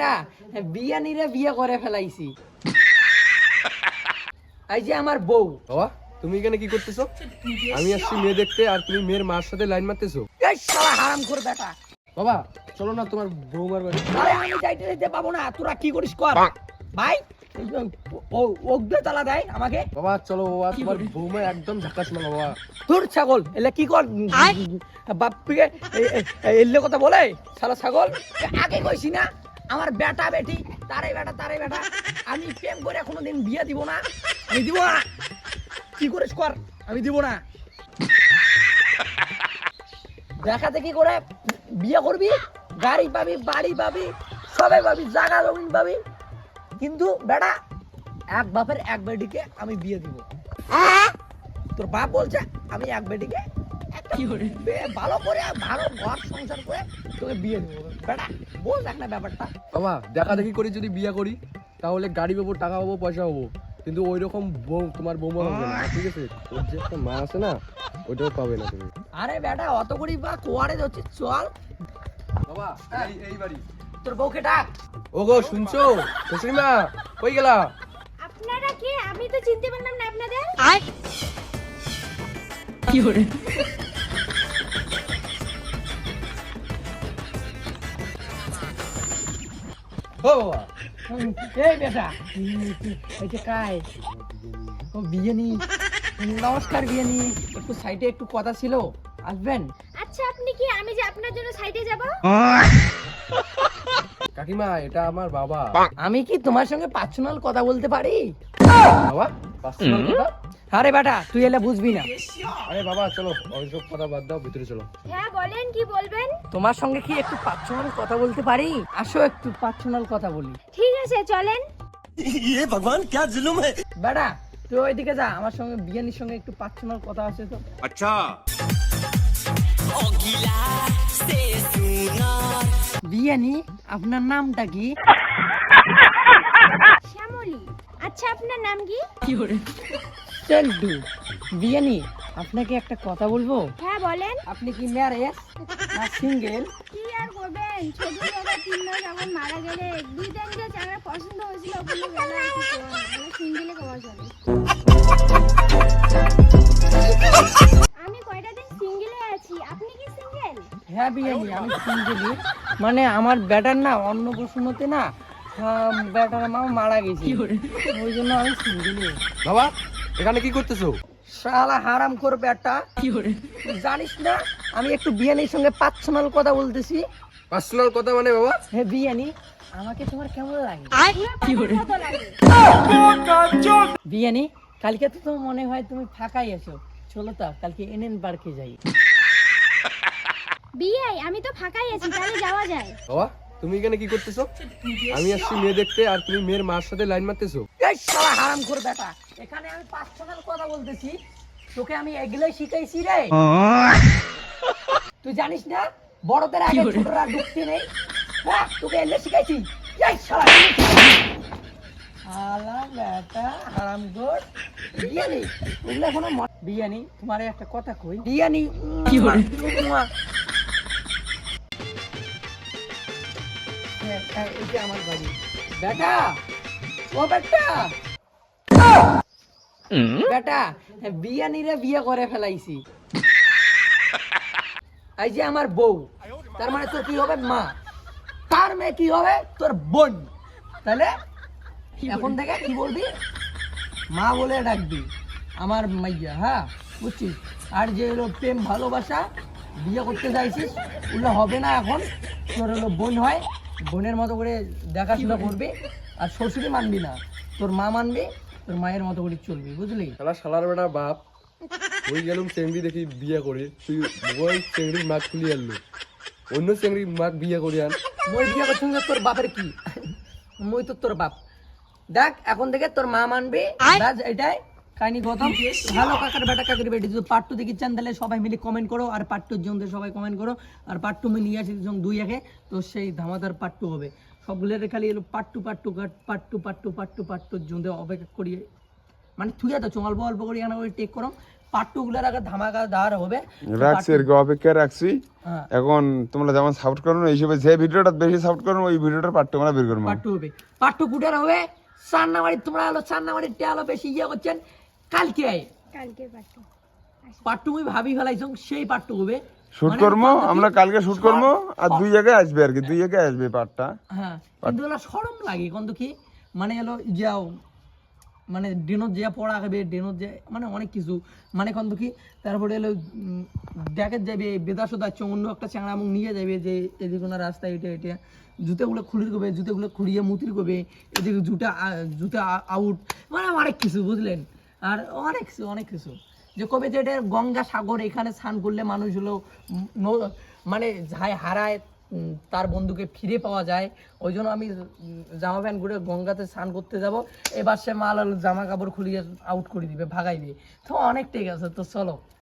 টা বিয়ানিরে বিয়ে করে ফেলাইছি। এই যে আমার বউ। বাবা তুমি এখানে কি করতেছো? আমি আসছি মেয়ে দেখতে আর তুমি মেয়ের মার সাথে লাইন মারতেছো। এই শালা হারাম করে বেটা। বাবা চলো না তোমার বৌমার বাড়ি। আরে আমি যাইতে যেতে পাবো না তোরা কি করিস কর। ভাই ও ওগদে তালা দেয় আমাকে। বাবা চলো বাবা তোমার বৌমা একদম ঝাকাস না বাবা। তোর ছাগল এলে কি কর? বাপকে এলে কথা বলে শালা ছাগল। আগে কইছি না। আমার বেটা বেটি তারে বেটা তারে বেটা আমি প্রেম করে কোনোদিন বিয়ে দিব না আমি দিব না। কি করিস কর আমি দিব না। দেখা দেখি করে? বিয়ে করবি গাড়ি পাবি বাড়ি পাবি সবে পাবি জায়গা জমিন পাবি। কিন্তু বেটা এক বাপের এক বেটিকে আমি বিয়ে দিব। তোর বাপ বলছে আমি এক বেটিকে একটা ভালো করে ভালো ঘর সংসার করে তোকে বিয়ে দেবো। বেটা বোঝ এক ব্যাপারটা। বাবা দেখা দেখি করে যদি বিয়ে করি তাহলে গাড়ি পাবো টাকা পাবো পয়সা পাবো। কিন্তু ওই রকম বউ তোমার বৌমা হবে না ঠিক আছে? ওর যে একটা মা আছে না ওইটাও পাবে না তুমি। আরে বেটা অত করি বা কোয়ারে যাচ্ছি চল। বাবা এই এই বাড়ি। তোর বউকে ডাক। ও গো শুনছো? শ্বশুরি মা কই গেলা? আপনারা কে? আমি তো চিনতে পারলাম না আপনাদের। ও বাবা এই বেটা। এই যে ও বিয়ে নমস্কার বিয়ে একটু সাইডে একটু কথা ছিল। আসবেন? আচ্ছা আপনি কি আমি যে আপনার জন্য সাইডে যাব? কাকিমা এটা আমার বাবা। আমি কি তোমার সঙ্গে পার্সোনাল কথা বলতে পারি? বাবা পার্সোনাল কথা আরে বেটা তুই এলে বুঝবি না আরে বাবা চলো ওইসব কথা বাদ দাও ভিতরে চলো হ্যাঁ বলেন কি বলবেন তোমার সঙ্গে কি একটু পার্সোনাল কথা বলতে পারি আসো একটু পার্সোনাল কথা বলি ঠিক আছে চলেন বেটা তুই ওইদিকে যা আমার সঙ্গে বিয়ানির সঙ্গে একটু পার্সোনাল কথা আছে তো अच्छा বিয়ানি আপনার নামটা কি শ্যামলী আচ্ছা আপনার নাম কি? চেন্টু বিয়ানি আপনাকে একটা কথা বলব? হ্যাঁ বলেন। আপনি কি ম্যারেজ না সিঙ্গেল কি আর করবেন? ছোট তিন মাস এখন মারা গেলে দুই তিনটা চাকরা পছন্দ হয়েছিল ওগুলো গেল সিঙ্গেলে চলে আমি কয়টা দিন সিঙ্গেলে আছি? আপনি কি সিঙ্গেল হ্যাঁ বিয়ানি আমি সিঙ্গেলই মানে আমার ব্যাটার না অন্য বসুমতে না আহ, মা মারা গেছে। ওই জন্য আমি সিঙ্গেলই বাবা এখানে কি করতেছো? শালা হারাম কর? ব্যাটা জানিস না আমি একটু বিয়ানির সঙ্গে পার্সোনাল কথা বলতেছি। পার্সোনাল কথা মানে বাবা? হ্যাঁ বিয়ানি আমাকে তোমার কেমন লাগে? কত লাগে? বিয়ানি কালকে তো তোমার মনে হয় তুমি ফাঁকাই আছো। চলো তো কালকে এনএন পার্কে যাই। বিয়ে আমি তো ফাঁকাই আছি তাহলে যাওয়া যায়। বাবা তুমি এখানে কি করতেছো? আমি আসছি মেয়ে দেখতে আর তুমি মেয়ের মার সাথে লাইন মারতেছো। এই শালা হারাম কর বেটা। এখানে আমি পার্সোনাল কথা বলতেছি। তোকে আমি এগুলোই শিখাইছি রে। তুই জানিস না বড়দের আগে ছোটরা ঢুকতে নেই। হ্যাঁ, তোকে এগুলো শিখাইছি। এই শালা এগুলো বেটা হারাম কর বিয়ানি ওগুলো এখনও বিয়ানি তোমার একটা কথা কই? বিয়ানি কি এই যে আমার বিয়ে করে ফেলাইছি। এই যে আমার বউ, তার মানে তোর কি হবে? মা। তার মেয়ে কি হবে? তোর বোন। তাহলে এখন থেকে কি বলবি? মা বলে ডাকবি, আমার মাইয়া হ্যাঁ? বুঝছিস? আর যে হলো প্রেম ভালোবাসা, বিয়ে করতে চাইছিস, ওগুলো হবে না এখন। তোর হলো বোন হয়। বোনের মতো করে দেখাশোনা করবি আর শ্বশুরই মানবি না। তোর মা মানবি তোর মায়ের মতো করে চলবি বুঝলি? শালা শালার বেটা বাপ। ওই গেলুম চেংড়ি দেখি বিয়ে করে তুই ওই চেংড়ির মাছ খুলি আনলো। অন্য চেংড়ির মাছ বিয়ে করে আন। মই বিয়ে করছিস না তোর বাপের কি? মই তো তোর বাপ। দেখ এখন থেকে তোর মা মানবি এটাই। কাহিনী গৌতম ভালো কাকার বেটা কাকার বেটি যদি পার্ট টু দেখি চান তাহলে সবাই মিলে কমেন্ট করো আর পার্ট টুর জন্য সবাই কমেন্ট করো আর পার্ট টু মিলিয়ে আসি যখন দুই একে তো সেই ধামাদার পার্ট টু হবে। সবগুলোর খালি এলো part two part two part two part two part two part টুর জন্য অপেক্ষা করিয়ে। মানে তুই অল্প অল্প করে এখানে টেক করো। পার্ট টু গুলার আগে ধামাকা দেওয়ার হবে। রাখছি আর অপেক্ষায় রাখছি। হ্যাঁ। এখন তোমরা যেমন সাপোর্ট করো এই হিসেবে যে ভিডিওটা বেশি সাপোর্ট করো ওই ভিডিওটার পার্ট তোমরা বের করব। পার্ট টু হবে। পার্ট টু কুটার হবে। চান্নাবাড়ি তোমরা আলো চান্নাবাড়ির টেয়ালো বেশি ইয়ে করছেন। কালকে আয়। কালকে পাঠো পার্ট। টু আমি ভাবি ফেলাইছং সেই পার্ট টু হবে। শুট মানে করব আমরা কালকে শুট করব আর দুই জায়গায় আসবে আর কি দুই জায়গায় আসবে পার্টটা। হ্যাঁ কিন্তু এগুলো সরম লাগে কিন্তু কি মানে এলো যাও মানে ডেনত যে পড়া খাবে ডেনত যে মানে অনেক কিছু। মানে কিন্তু কি তারপরে এলো দেখে যাবে বেদাসত আছে অন্য একটা চ্যাংড়া মুখ নিয়ে যাবে যে এদিকে কোনো রাস্তা এটা এটা। জুতোগুলো খুলির করবে জুতোগুলো খুঁড়িয়ে মুতির করবে এদিকে জুতা জুতা আউট মানে অনেক কিছু বুঝলেন? আর অনেক কিছু অনেক কিছু। যে কবে যে এটা গঙ্গা সাগর এখানে স্নান করলে মানুষগুলো মানে যাই হারায় তার বন্ধুকে ফিরে পাওয়া যায়। ওই জন্য আমি জামা প্যান্ট ঘুরে গঙ্গাতে স্নান করতে যাব। এবার সে মাল জামা কাপড় খুলিয়ে আউট করে দিবে ভাগাই দিয়ে। তো অনেক ঠিক আছে, তো চলো।